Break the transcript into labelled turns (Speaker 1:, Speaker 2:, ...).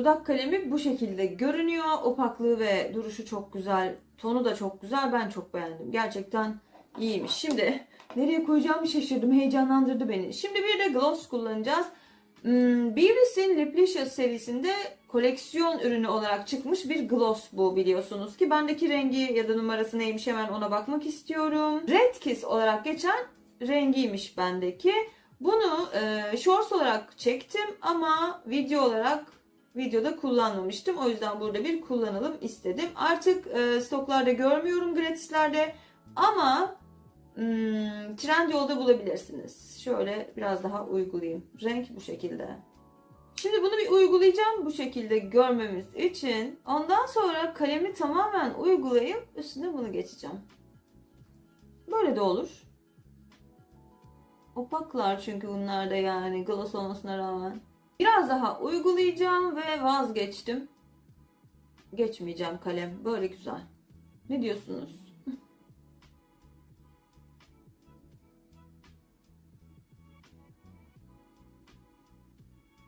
Speaker 1: Dudak kalemi bu şekilde görünüyor. Opaklığı ve duruşu çok güzel. Tonu da çok güzel. Ben çok beğendim. Gerçekten iyiymiş. Şimdi nereye koyacağımı şaşırdım. Heyecanlandırdı beni. Şimdi bir de gloss kullanacağız. Hmm, Beavis'in Liplicious serisinde koleksiyon ürünü olarak çıkmış bir gloss bu biliyorsunuz ki. Bendeki rengi ya da numarası neymiş hemen ona bakmak istiyorum. Red Kiss olarak geçen rengiymiş bendeki. Bunu e, shorts olarak çektim ama video olarak videoda kullanmamıştım. O yüzden burada bir kullanalım istedim. Artık e, stoklarda görmüyorum gratislerde ama hmm, Trendyol'da bulabilirsiniz. Şöyle biraz daha uygulayayım. Renk bu şekilde. Şimdi bunu bir uygulayacağım bu şekilde görmemiz için. Ondan sonra kalemi tamamen uygulayıp üstüne bunu geçeceğim. Böyle de olur. Opaklar çünkü bunlar da yani gloss olmasına rağmen. Biraz daha uygulayacağım ve vazgeçtim. Geçmeyeceğim kalem. Böyle güzel. Ne diyorsunuz?